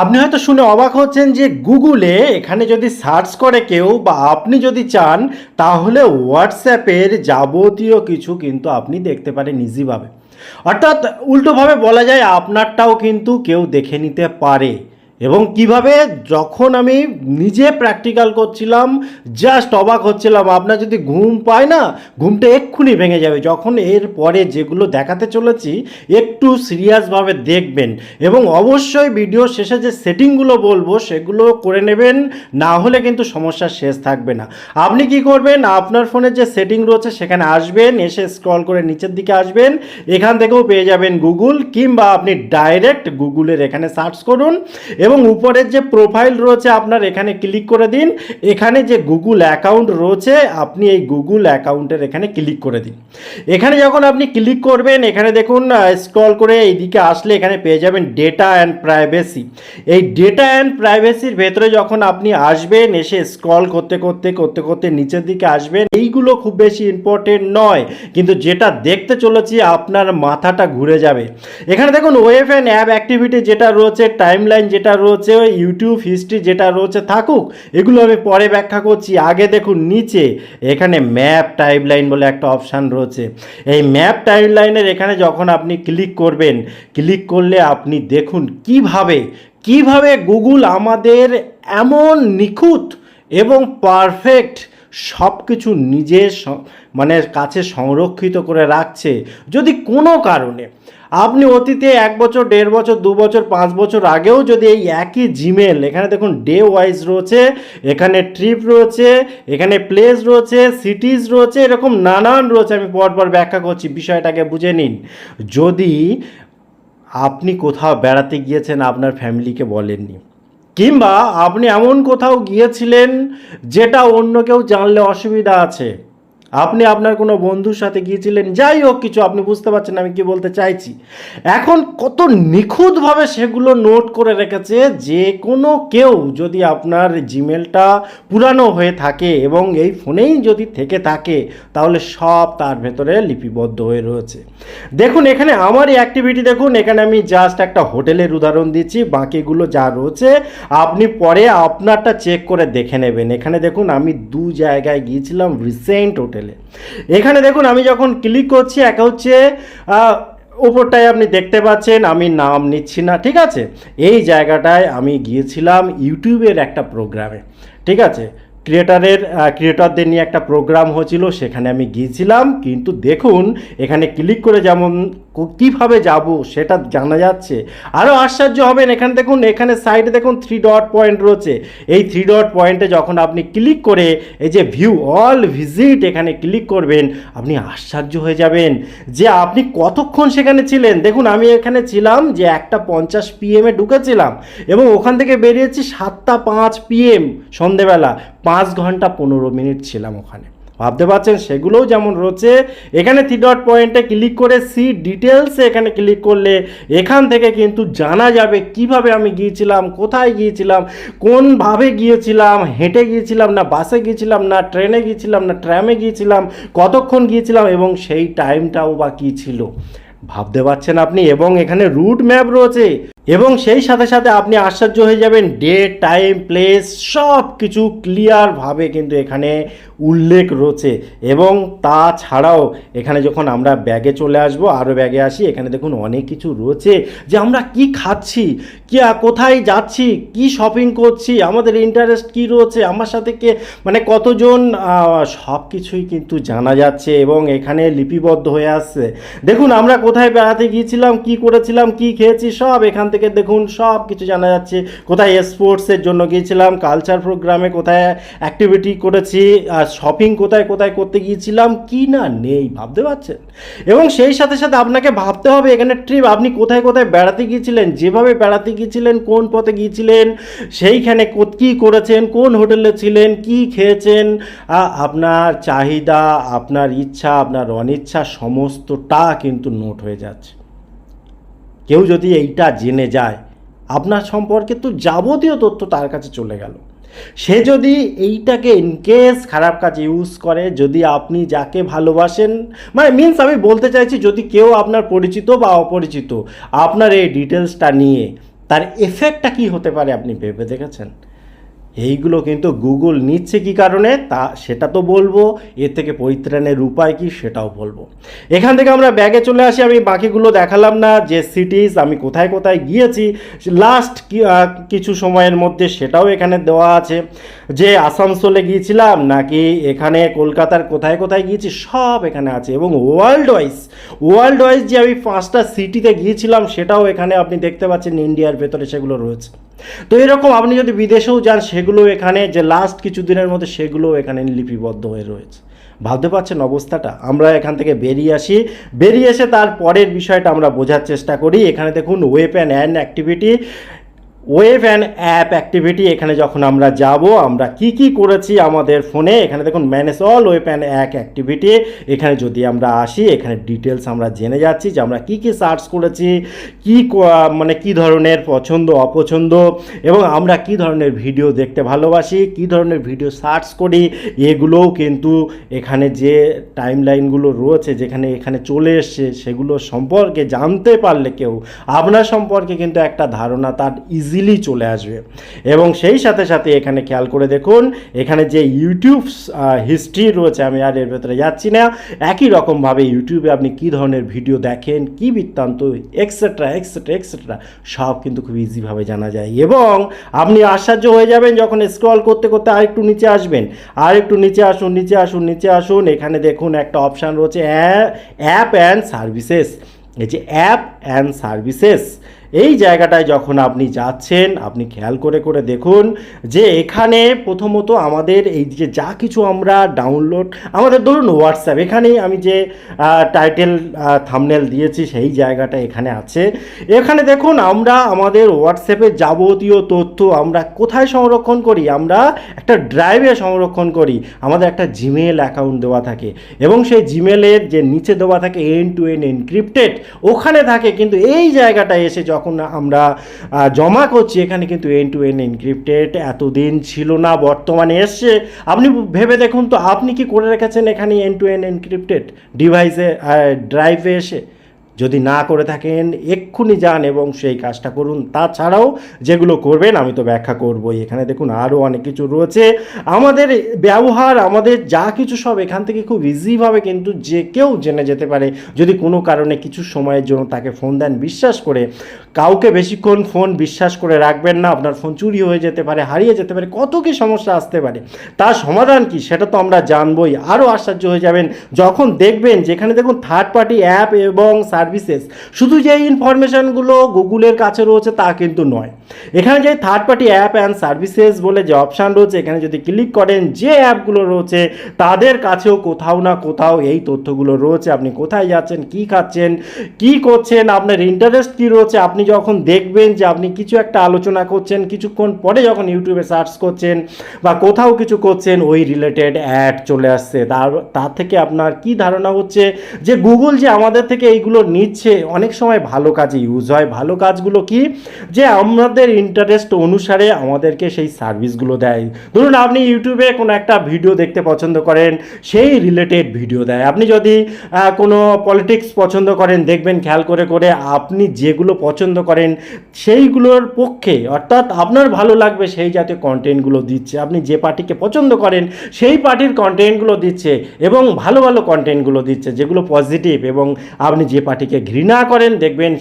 আপনি হয়তো শুনে অবাক হচ্ছেন যে গুগলে এখানে যদি সার্চ করে কেউ বা আপনি যদি চান, তাহলে হোয়াটসঅ্যাপের যাবতীয় কিছু কিন্তু আপনি দেখতে পারেন ইজিভাবে অর্থাৎ উল্টোভাবে বলা যায়, আপনারটাও কিন্তু কেউ দেখে নিতে পারে। এবং কীভাবে যখন আমি নিজে প্র্যাকটিক্যাল করছিলাম জাস্ট অবাক হচ্ছিলাম। আপনার যদি ঘুম পায় না, ঘুমটা এক্ষুনি ভেঙে যাবে। যখন এর পরে যেগুলো দেখাতে চলেছি, একটু সিরিয়াসভাবে দেখবেন। এবং অবশ্যই ভিডিও শেষে যে সেটিংগুলো বলব, সেগুলো করে নেবেন। না হলে কিন্তু সমস্যা শেষ থাকবে না। আপনি কি করবেন? আপনার ফোনের যে সেটিং রয়েছে, সেখানে আসবেন। এসে স্ক্রল করে নিচের দিকে আসবেন। এখান থেকেও পেয়ে যাবেন গুগল কিংবা আপনি ডাইরেক্ট গুগলের এখানে সার্চ করুন। এবং উপরের যে প্রোফাইল রয়েছে, আপনার এখানে ক্লিক করে দিন। এখানে যে গুগল অ্যাকাউন্ট রয়েছে, আপনি এই গুগল অ্যাকাউন্টের এখানে ক্লিক করে দিন। এখানে যখন আপনি ক্লিক করবেন, এখানে দেখুন স্ক্রল করে এইদিকে আসলে এখানে পেয়ে যাবেন ডেটা অ্যান্ড প্রাইভেসি এই ডেটা অ্যান্ড প্রাইভেসির ভেতরে যখন আপনি আসবেন, এসে স্ক্রল করতে করতে করতে করতে নিচের দিকে আসবেন, এইগুলো খুব বেশি ইম্পর্টেন্ট নয়। কিন্তু যেটা দেখতে চলেছি, আপনার মাথাটা ঘুরে যাবে। এখানে দেখুন ওয়েফ অ্যান্ড অ্যাপ অ্যাক্টিভিটি যেটা রয়েছে টাইমলাইন যেটা রয়েছে ইউটিউব হিস্ট্রি যেটা রয়েছে থাকুক, এগুলো আমি পরে ব্যাখ্যা করছি। আগে দেখুন, নিচে এখানে ম্যাপ টাইমলাইন বলে একটা অপশান রয়েছে। এই ম্যাপ টাইমলাইনের এখানে যখন আপনি ক্লিক করবেন ক্লিক করলে আপনি দেখুন কীভাবে কীভাবে গুগল আমাদের এমন নিখুঁত এবং পারফেক্ট সব কিছু নিজের মানে কাছে সংরক্ষিত করে রাখছে। যদি কোনো কারণে আপনি অতীতে এক বছর, দেড় বছর, দু বছর, পাঁচ বছর আগেও যদি এই একই জিমেল এখানে দেখুন ডে ওয়াইজ রয়েছে, এখানে ট্রিপ রয়েছে, এখানে প্লেস রয়েছে সিটিজ রয়েছে, এরকম নানান রয়েছে, আমি পরপর ব্যাখ্যা করছি, বিষয়টাকে বুঝে নিন। যদি আপনি কোথাও বেড়াতে গিয়েছেন, আপনার ফ্যামিলিকে বলেননি, কিংবা আপনি এমন কোথাও গিয়েছিলেন, যেটা অন্য কেউ জানলে অসুবিধা আছে আপনি আপনার কোনো বন্ধুর সাথে গিয়েছিলেন? যাই হোক কিছু, আপনি বুঝতে পারছেন আমি কি বলতে চাইছি। এখন কত নিখুঁতভাবে সেগুলো নোট করে রেখেছে যে কোনো কেউ যদি আপনার জিমেলটা পুরানো হয়ে থাকে এবং এই ফোনেই যদি থেকে থাকে, তাহলে সব তার ভেতরে লিপিবদ্ধ হয়ে রয়েছে। দেখুন, এখানে আমার এই অ্যাক্টিভিটি দেখুন, এখানে আমি জাস্ট একটা হোটেলের উদাহরণ দিচ্ছি, বাকিগুলো যা রয়েছে, আপনি পরে আপনারটা চেক করে দেখে নেবেন। এখানে দেখুন, আমি দু জায়গায় গিয়েছিলাম রিসেন্ট হোটেলে এখানে দেখুন, আমি যখন ক্লিক করছি, একা হচ্ছে উপরটায় আপনি দেখতে পাচ্ছেন, আমি নাম নিচ্ছি না, ঠিক আছে? এই জায়গাটায় আমি গিয়েছিলাম ইউটিউবের একটা প্রোগ্রামে ঠিক আছে? ক্রিয়েটারের ক্রিয়েটারদের নিয়ে একটা প্রোগ্রাম হয়েছিল, সেখানে আমি গিয়েছিলাম, কিন্তু দেখুন, এখানে ক্লিক করে যেমন কীভাবে যাব সেটা জানা যাচ্ছে। আরও আশ্চর্য হবেন এখানে দেখুন, এখানে সাইডে দেখুন থ্রি ডট পয়েন্ট রয়েছে। এই থ্রি ডট পয়েন্টে যখন আপনি ক্লিক করে এই যে ভিউ অল ভিজিট এখানে ক্লিক করবেন, আপনি আশ্চর্য হয়ে যাবেন যে আপনি কতক্ষণ সেখানে ছিলেন। দেখুন, আমি এখানে ছিলাম যে একটা পঞ্চাশ পিএমে ঢুকেছিলাম এবং ওখান থেকে বেরিয়েছি সাতটা পাঁচ পিএম সন্ধেবেলা। পাঁচ ঘণ্টা পনেরো মিনিট ছিলাম ওখানে। ভাবতে পারছেন? সেগুলোও যেমন রয়েছে, এখানে থ্রি ডট পয়েন্টে ক্লিক করে সি ডিটেলসে এখানে ক্লিক করলে এখান থেকে কিন্তু জানা যাবে কীভাবে আমি গিয়েছিলাম, কোথায় গিয়েছিলাম কোনভাবে গিয়েছিলাম, হেঁটে গিয়েছিলাম না বাসে গিয়েছিলাম না ট্রেনে গিয়েছিলাম না ট্রামে গিয়েছিলাম, কতক্ষণ গিয়েছিলাম এবং সেই টাইমটাও বা কী ছিল? ভাবতে পারছেন আপনি? এবং এখানে রুট ম্যাপ রয়েছে। এবং সেই সাথে সাথে আপনি আশ্চর্য হয়ে যাবেন ডেট টাইম প্লেস সব কিছু ক্লিয়ারভাবে কিন্তু এখানে উল্লেখ রয়েছে। এবং তাছাড়াও এখানে যখন আমরা ব্যাগে চলে আসব আরও ব্যাগে আসি, এখানে দেখুন অনেক কিছু রয়েছে যে আমরা কি খাচ্ছি, কি, কোথায় যাচ্ছি, কি শপিং করছি, আমাদের ইন্টারেস্ট কি রয়েছে, আমার সাথে কে মানে কতজন সব কিছুই কিন্তু জানা যাচ্ছে এবং এখানে লিপিবদ্ধ হয়ে আসছে। দেখুন আমরা কোথায় বেড়াতে গিয়েছিলাম, কি করেছিলাম, কি খেয়েছি, সব এখান থেকে দেখুন সব কিছু জানা যাচ্ছে। কোথায় স্পোর্টসের জন্য গিয়েছিলাম কালচার প্রোগ্রামে কোথায় অ্যাক্টিভিটি করেছি, আর শপিং কোথায় কোথায় করতে গিয়েছিলাম, কি না নেই, ভাবতে পারছেন? এবং সেই সাথে সাথে আপনাকে ভাবতে হবে, এখানে ট্রিপ আপনি কোথায় কোথায় বেড়াতে গিয়েছিলেন, যেভাবে বেড়াতে গিয়েছিলেন, কোন পথে গিয়েছিলেন, সেইখানে কো- করেছেন, কোন হোটেলে ছিলেন, কি খেয়েছেন আপনার চাহিদা, আপনার ইচ্ছা, আপনার অনিচ্ছা, সমস্তটা কিন্তু নোট হয়ে যাচ্ছে। কেউ যদি এইটা জেনে যায়, আপনার সম্পর্কে তো যাবতীয় তথ্য তার কাছে চলে গেল। সে যদি এইটাকে ইনকেস খারাপ কাজে ইউজ করে, যদি আপনি যাকে ভালোবাসেন মানে মিনস আমি বলতে চাইছি যদি কেউ আপনার পরিচিত বা অপরিচিত, আপনার এই ডিটেলসটা নিয়ে, তার এফেক্টটা কি হতে পারে আপনি ভেবে দেখেছেন? এইগুলো কিন্তু গুগল নিচ্ছে কি কারণে? তা সেটা তো বলব। এর থেকে পরিত্রাণের উপায় কি সেটাও বলব। এখান থেকে আমরা ব্যাগে চলে আসি। আমি বাকিগুলো দেখালাম না যে সিটিজ আমি কোথায় কোথায় গিয়েছি। লাস্ট কিছু সময়ের মধ্যে সেটাও এখানে দেওয়া আছে। যে আসানসোলে গিয়েছিলাম নাকি এখানে কলকাতার কোথায় কোথায় গিয়েছি সব এখানে আছে। এবং ওয়ার্ল্ড ওয়াইজ ওয়ার্ল্ড ওয়াইজ যে আমি পাঁচটা সিটিতে গিয়েছিলাম সেটাও এখানে আপনি দেখতে পাচ্ছেন ইন্ডিয়ার ভেতরে সেগুলো রয়েছে। তো এরকম আপনি যদি বিদেশেও যান, সেগুলো এখানে যে লাস্ট কিছু দিনের মধ্যে সেগুলো এখানে লিপিবদ্ধ হয়ে রয়েছে। ভাবতে পারছেন অবস্থাটা? আমরা এখান থেকে বেরিয়ে আসি। বেরিয়ে এসে তার পরের বিষয়টা আমরা বোঝার চেষ্টা করি। এখানে দেখুন web and and activity web and app activity এখানে যখন আমরা যাব, আমরা কি কি করেছি আমাদের ফোনে, এখানে দেখুন manage all web and app activity এখানে যদি আমরা আসি, এখানে ডিটেলস আমরা জেনে যাচ্ছি যে আমরা কি কি সার্চ করেছি, কি মানে কি ধরনের পছন্দ, অপছন্দ, এবং আমরা কি ধরনের ভিডিও দেখতে ভালোবাসি, কি ধরনের ভিডিও সার্চ করি, এগুলোও কিন্তু এখানে যে টাইম লাইনগুলো রয়েছে, যেখানে এখানে চলে এসছে, সেগুলো সম্পর্কে জানতে পারলে কেউ, আপনার সম্পর্কে কিন্তু একটা ধারণা, তার ইজিলি চলে আসবে। এবং সেই সাথে সাথে এখানে খেয়াল করে দেখুন, এখানে যে ইউটিউব হিস্ট্রি রয়েছে, আমি আর এর ভেতরে যাচ্ছি না। একই রকমভাবে ইউটিউবে আপনি কি ধরনের ভিডিও দেখেন, কি বৃত্তান্ত এক্সেট্রা এক্সেট্রা এক্সেট্রা সব কিন্তু খুব ইজিভাবে জানা যায়। এবং আপনি আশ্চর্য হয়ে যাবেন যখন স্ক্রল করতে করতে আর একটু নিচে আসবেন। আর একটু নিচে আসুন নিচে আসুন নিচে আসুন, এখানে দেখুন একটা অপশান রয়েছে অ্যাপ অ্যান্ড সার্ভিসেস এই যে অ্যাপ অ্যান্ড সার্ভিসেস এই জায়গাটায় যখন আপনি যাচ্ছেন, আপনি খেয়াল করে করে দেখুন যে এখানে প্রথমত আমাদের এই যে যা কিছু আমরা ডাউনলোড আমাদের ধরুন হোয়াটসঅ্যাপ এখানেই আমি যে টাইটেল থামনেল দিয়েছি সেই জায়গাটা এখানে আছে। এখানে দেখুন আমরা আমাদের হোয়াটসঅ্যাপের যাবতীয় তথ্য আমরা কোথায় সংরক্ষণ করি? আমরা একটা ড্রাইভে সংরক্ষণ করি। আমাদের একটা জিমেল অ্যাকাউন্ট দেওয়া থাকে এবং সেই জিমেলের যে নিচে দেওয়া থাকে এন টু এন এনক্রিপ্টেড ওখানে থাকে। কিন্তু এই জায়গাটায় এসে যখন আমরা জমা করছি। এখানে কিন্তু এন টু এন এনক্রিপ্টেড এতদিন ছিল না, বর্তমানে এসছে। আপনি ভেবে দেখুন তো, আপনি কি করে রেখেছেন এখানে এন টু এন এনক্রিপ্টেড ডিভাইসে ড্রাইভে এসে? যদি না করে থাকেন, এক্ষুনি যান এবং সেই কাজটা করুন। তাছাড়াও যেগুলো করবেন, আমি তো ব্যাখ্যা করবই। এখানে দেখুন আরও অনেক কিছু রয়েছে। আমাদের ব্যবহার, আমাদের যা কিছু সব এখান থেকে খুব ইজিভাবে কিন্তু যে কেউ জেনে যেতে পারে। যদি কোনো কারণে কিছু সময়ের জন্য তাকে ফোন দেন, বিশ্বাস করে। কাউকে বেশিক্ষণ ফোন বিশ্বাস করে রাখবেন না। আপনার ফোন চুরি হয়ে যেতে পারে, হারিয়ে যেতে পারে, কত কি সমস্যা আসতে পারে। তার সমাধান কি, সেটা তো আমরা জানবই। আরও আশ্চর্য হয়ে যাবেন। যখন দেখবেন যেখানে দেখুন থার্ড পার্টি অ্যাপ এবং সার্ভিসেস শুধু যে ইনফরমেশানগুলো গুগলের কাছে রয়েছে তা কিন্তু নয়। এখানে যে third party app and services বলে যে অপশান রয়েছে, এখানে যদি ক্লিক করেন, যে অ্যাপগুলো রয়েছে, তাদের কাছেও কোথাও না কোথাও এই তথ্যগুলো রয়েছে। আপনি কোথায় যাচ্ছেন, কি খাচ্ছেন, কি করছেন, আপনার ইন্টারেস্ট কী রয়েছে, আপনি যখন দেখবেন যে আপনি কিছু একটা আলোচনা করছেন, কিছুক্ষণ পরে যখন ইউটিউবে সার্চ করছেন বা কোথাও কিছু করছেন, ওই রিলেটেড অ্যাড চলে আসছে। তার তার থেকে আপনার কি ধারণা হচ্ছে যে গুগল যে আমাদের থেকে এইগুলো নিচ্ছে, অনেক সময় ভালো কাজে ইউজ হয়। ভালো কাজগুলো কি? যে আমাদের ইন্টারেস্ট অনুসারে আমাদেরকে সেই সার্ভিসগুলো দেয়। ধরুন আপনি ইউটিউবে কোনো একটা ভিডিও দেখতে পছন্দ করেন, সেই রিলেটেড ভিডিও দেয়। আপনি যদি কোনো পলিটিক্স পছন্দ করেন, দেখবেন খেয়াল করে করে আপনি যেগুলো পছন্দ করেন, সেইগুলোর পক্ষে, অর্থাৎ আপনার ভালো লাগবে, সেই জাতীয় কন্টেন্টগুলো দিচ্ছে। আপনি যে পার্টিকে পছন্দ করেন, সেই পার্টির কন্টেন্টগুলো দিচ্ছে এবং ভালো ভালো কন্টেন্টগুলো দিচ্ছে, যেগুলো পজিটিভ এবং আপনি যে পার্টিকে ঘৃণা করেন, দেখবেন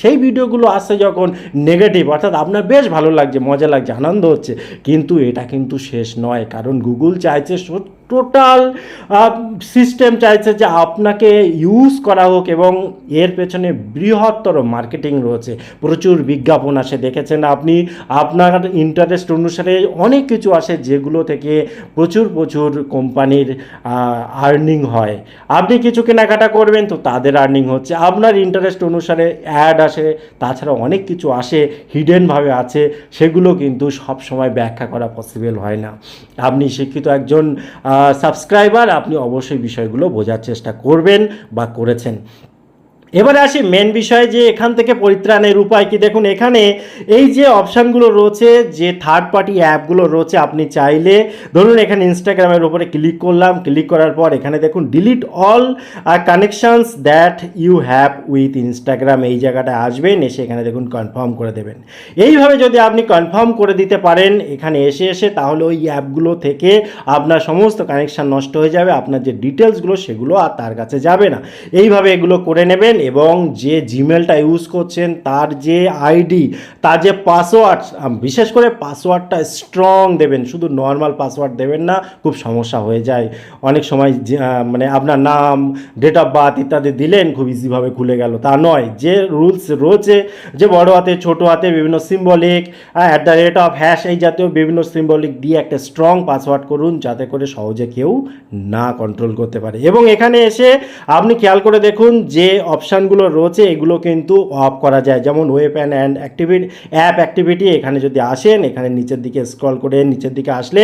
সেই ভিডিওগুলো আসছে যখন নেগেটিভ অর্থাৎ আপনার বেশ ভালো লাগছে, মজা লাগছে, আনন্দ হচ্ছে। কিন্তু এটা কিন্তু শেষ নয়, কারণ গুগল চাইছে টোটাল সিস্টেম চাইছে যে আপনাকে ইউজ করা হোক এবং এর পেছনে বৃহত্তর মার্কেটিং রয়েছে। প্রচুর বিজ্ঞাপন আসে, দেখেছেন আপনি? আপনার ইন্টারেস্ট অনুসারে অনেক কিছু আসে যেগুলো থেকে প্রচুর প্রচুর কোম্পানির আর্নিং হয়। আপনি কিছু কেনাকাটা করবেন তো তাদের আর্নিং হচ্ছে। আপনার ইন্টারেস্ট অনুসারে অ্যাড আসে, তাছাড়া অনেক কিছু আসে হিডেনভাবে আছে, সেগুলো কিন্তু সব সময় ব্যাখ্যা করা পসিবল হয় না। আপনি শিক্ষিত একজন সাবস্ক্রাইবার আপনি অবশ্যই বিষয়গুলো বোঝার চেষ্টা করবেন বা করেছেন। এবারে আসি মেন বিষয় যে এখান থেকে পরিত্রাণের উপায় কি? দেখুন, এখানে এই যে অপশানগুলো রয়েছে, যে থার্ড পার্টি অ্যাপগুলো রয়েছে, আপনি চাইলে ধরুন এখানে ইনস্টাগ্রামের উপরে ক্লিক করলাম ক্লিক করার পর এখানে দেখুন delete all your connections that you have with Instagram এই জায়গাটায় আসবেন, এসে এখানে দেখুন কনফার্ম করে দেবেন। এইভাবে যদি আপনি কনফার্ম করে দিতে পারেন, এখানে এসে এসে তাহলে ওই অ্যাপগুলো থেকে আপনার সমস্ত কানেকশান নষ্ট হয়ে যাবে, আপনার যে ডিটেলসগুলো সেগুলো আর তার কাছে যাবে না। এইভাবে এগুলো করে নেবেন এবং যে জিমেলটা ইউজ করছেন, তার যে আইডি তার যে পাসওয়ার্ড বিশেষ করে পাসওয়ার্ডটা স্ট্রং দেবেন। শুধু নর্মাল পাসওয়ার্ড দেবেন না, খুব সমস্যা হয়ে যায়। অনেক সময় মানে আপনার নাম ডেট অফ বার্থ ইত্যাদি দিলেন, খুব ইজিভাবে খুলে গেল। তা নয়, যে রুলস রয়েছে, যে বড় হাতে, ছোট হাতে বিভিন্ন symbolic at the rate of hash এই জাতীয় বিভিন্ন সিম্বলিক দিয়ে একটা স্ট্রং পাসওয়ার্ড করুন, যাতে করে সহজে কেউ না কন্ট্রোল করতে পারে। এবং এখানে এসে আপনি খেয়াল করে দেখুন যে অপশানগুলো রয়েছে, এগুলো কিন্তু অফ করা যায়। যেমন web and and activity app activity এখানে যদি আসেন, এখানে নিচের দিকে স্ক্রল করে নিচের দিকে আসলে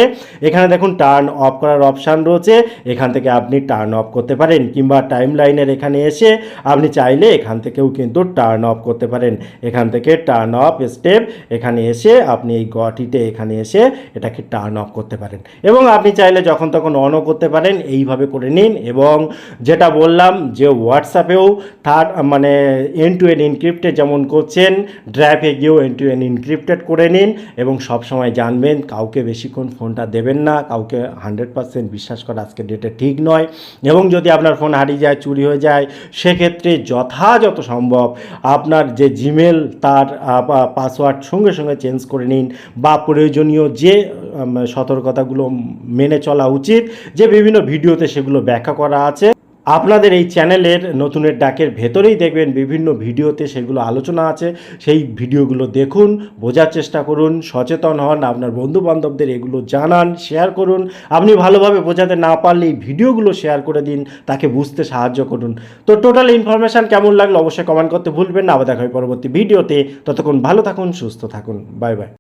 এখানে দেখুন টার্ন অফ করার অপশান রয়েছে। এখান থেকে আপনি টার্ন অফ করতে পারেন কিংবা টাইম লাইনের এখানে এসে আপনি চাইলে এখান থেকেও কিন্তু টার্ন অফ করতে পারেন। এখান থেকে টার্ন অফ স্টেপ এখানে এসে আপনি এই গটিতে এখানে এসে এটাকে টার্ন অফ করতে পারেন। এবং আপনি চাইলে যখন তখন অনও করতে পারেন। এইভাবে করে নিন এবং যেটা বললাম যে হোয়াটসঅ্যাপেও থার্ড মানে এন টু এন ইনক্রিপ্টেড যেমন করছেন ড্রাইভে গিয়েও এন টু এন ইনক্রিপ্টেড করে নিন এবং সব সময় জানবেন, কাউকে বেশিক্ষণ ফোনটা দেবেন না, কাউকে হান্ড্রেড পার্সেন্ট বিশ্বাস করা আজকে ডেটে ঠিক নয় এবং যদি আপনার ফোন হারিয়ে যায়, চুরি হয়ে যায়, সেক্ষেত্রে যথাযথ সম্ভব আপনার যে জিমেল তার পাসওয়ার্ড সঙ্গে সঙ্গে চেঞ্জ করে নিন বা প্রয়োজনীয় যে সতর্কতাগুলো মেনে চলা উচিত, যে বিভিন্ন ভিডিওতে সেগুলো ব্যাখ্যা করা আছে আপনাদের এই চ্যানেলের নতুনের ডাকের ভেতরেই দেখবেন বিভিন্ন ভিডিওতে সেগুলো আলোচনা আছে। সেই ভিডিওগুলো দেখুন, বোঝার চেষ্টা করুন, সচেতন হন, আপনার বন্ধু বান্ধবদের এগুলো জানান, শেয়ার করুন। আপনি ভালোভাবে বোঝাতে না পারলে এই ভিডিওগুলো শেয়ার করে দিন, তাকে বুঝতে সাহায্য করুন। তো টোটাল ইনফরমেশান কেমন লাগল অবশ্যই কমেন্ট করতে ভুলবেন না। আবার দেখা হয় পরবর্তী ভিডিওতে। ততক্ষণ ভালো থাকুন, সুস্থ থাকুন। Bye bye.